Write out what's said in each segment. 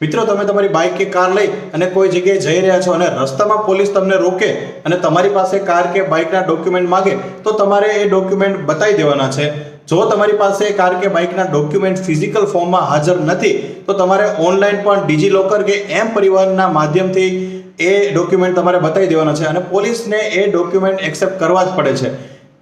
મિત્રો, તમે તમારી બાઇક કે કાર લઈ અને કોઈ જગ્યાએ જઈ રહ્યા છો અને રસ્તામાં પોલીસ તમને રોકે અને તમારી પાસે કાર કે બાઇકના ડોક્યુમેન્ટ માગે, તો તમારે એ ડોક્યુમેન્ટ બતાવી દેવાના છે. જો તમારી પાસે કાર કે બાઇકના ડોક્યુમેન્ટ ફિઝિકલ ફોર્મમાં હાજર નથી, તો તમારે ઓનલાઈન પણ ડિજિલોકર કે એમ પરિવહનના માધ્યમથી એ ડોક્યુમેન્ટ તમારે બતાવી દેવાના છે અને પોલીસને એ ડોક્યુમેન્ટ એક્સેપ્ટ કરવા જ પડે છે.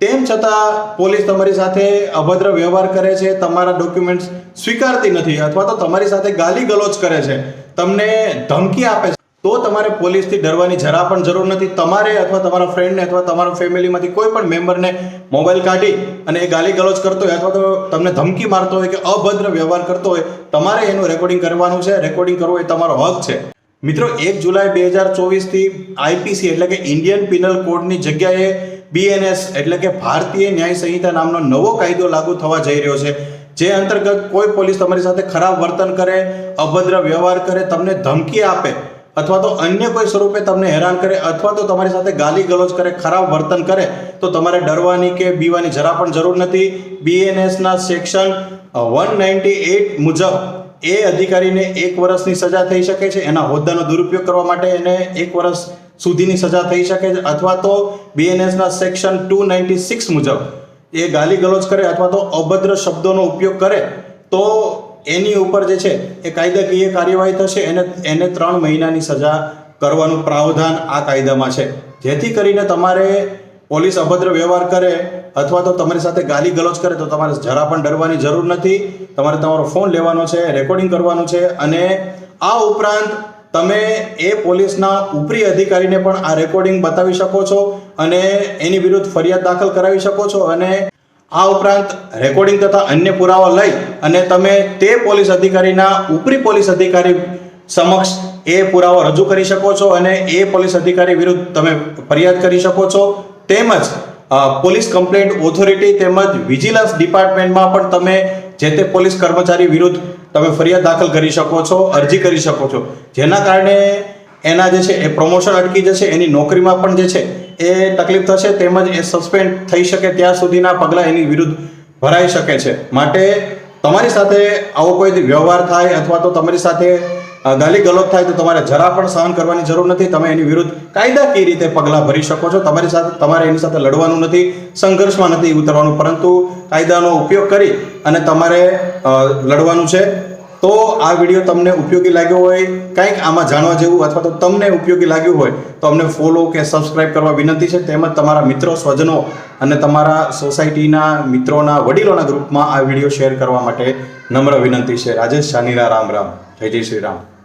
તેમ છતાં પોલીસ તમારી સાથે અભદ્ર વ્યવહાર કરે છે, તમારા ડોક્યુમેન્ટ્સ સ્વીકારતી નથી અથવા તો તમારી સાથે ગાલી ગલોચ કરે છે, તમને ધમકી આપે છે, તો તમારે પોલીસથી ડરવાની જરા પણ જરૂર નથી. તમારે અથવા તમારા ફ્રેન્ડને અથવા તમારા ફેમિલીમાંથી કોઈ પણ મેમ્બરને મોબાઈલ કાઢી અને એ ગાલી ગલોચ કરતો હોય અથવા તો તમને ધમકી મારતો હોય કે અભદ્ર વ્યવહાર કરતો હોય, તમારે એનું રેકોર્ડિંગ કરવાનું છે. રેકોર્ડિંગ કરવું એ તમારો હક છે. મિત્રો, એક જુલાઈ બે હજાર ચોવીસથી આઈપીસી એટલે કે ઇન્ડિયન પિનલ કોડની જગ્યાએ બીએનએસ એટલે કે ભારતીય ન્યાય સંહિતા નામનો નવો કાયદો લાગુ થવા જઈ રહ્યો છે. જે અંતર્ગત કોઈ પોલીસ તમારી સાથે ખરાબ વર્તન કરે, અભદ્ર વ્યવહાર કરે, તમને ધમકી આપે અથવા તો અન્ય કોઈ સ્વરૂપે તમને હેરાન કરે અથવા તો તમારી સાથે ગાલી ગલોચ કરે, ખરાબ વર્તન કરે, તો તમારે ડરવાની કે બીવાની જરા પણ જરૂર નથી. બીએનએસના સેક્શન વન નાઇન્ટી એટ મુજબ એ અધિકારીને એક વર્ષની સજા થઈ શકે છે. એના હોદ્દાનો દુરુપયોગ કરવા માટે એને એક વર્ષ સુધીની સજા થઈ શકે છે અથવા તો બીએનએસના સેક્શન ટુ નાઇન્ટી સિક્સ મુજબ એ ગાલી ગલોચ કરે અથવા તો અભદ્ર શબ્દોનો ઉપયોગ કરે, તો એની ઉપર જે છે એ કાયદાકીય કાર્યવાહી થશે. એને એને ત્રણ મહિનાની સજા કરવાનું પ્રાવધાન આ કાયદામાં છે. જેથી કરીને તમારે પોલીસ અભદ્ર વ્યવહાર કરે અથવા તો તમારી સાથે ગાલી ગલોચ કરે તો તમારે જરા પણ ડરવાની જરૂર નથી. તમારે તમારો ફોન લેવાનો છે, રેકોર્ડિંગ કરવાનું છે અને આ ઉપરાંત તમે એ પોલીસના ઉપરી અધિકારીને પણ આ રેકોર્ડિંગ બતાવી શકો છો અને એની વિરુદ્ધ ફરિયાદ દાખલ કરાવી શકો છો અને આ ઉપરાંત રેકોર્ડિંગ તથા અન્ય પુરાવા લઈ અને તમે તે પોલીસ અધિકારીના ઉપરી પોલીસ અધિકારી સમક્ષ એ પુરાવો રજૂ કરી શકો છો અને એ પોલીસ અધિકારી વિરુદ્ધ તમે ફરિયાદ કરી શકો છો. તેમજ પોલીસ કમ્પ્લેન્ટ ઓથોરિટી તેમજ વિજિલન્સ ડિપાર્ટમેન્ટમાં પણ તમે જે તે પોલીસ કર્મચારી વિરુદ્ધ તમે ફરિયાદ દાખલ કરી શકો છો, અરજી કરી શકો છો. જેના કારણે એના જે છે, એ પ્રમોશન અટકી જશે, એની નોકરીમાં પણ જે છે, એ તકલીફ થશે, તેમજ એ સસ્પેન્ડ થઈ શકે ત્યાં સુધીના પગલાં એની વિરુદ્ધ ભરાઈ શકે છે. માટે તમારી સાથે આવો કોઈ વ્યવહાર થાય અથવા તો તમારી સાથે ગાલી ગલોચ થાય તો તમારે જરા પણ સહન કરવાની જરૂર નથી. તમે એની વિરુદ્ધ કાયદાકીય રીતે પગલાં ભરી શકો છો? તમારી સાથે, તમારે એની સાથે લડવાનું નથી, સંઘર્ષમાં નથી ઉતરવાનું. પરંતુ કાયદાનો ઉપયોગ કરી અને તમારે લડવાનું છે. તો આ વીડિયો તમને ઉપયોગી લાગ્યો હોય, કંઈક આમાં જાણવા જેવું અથવા તો તમને ઉપયોગી લાગ્યું હોય, તો અમને ફોલો કે સબસ્ક્રાઇબ કરવા વિનંતી છે. તેમજ તમારા મિત્રો, સ્વજનો અને તમારા સોસાયટીના મિત્રોના વડીલોના ગ્રુપમાં આ વીડિયો શેર કરવા માટે નમ્ર વિનંતી છે. રાજેશ સાનીના રામ રામ. જય જય શ્રી રામ.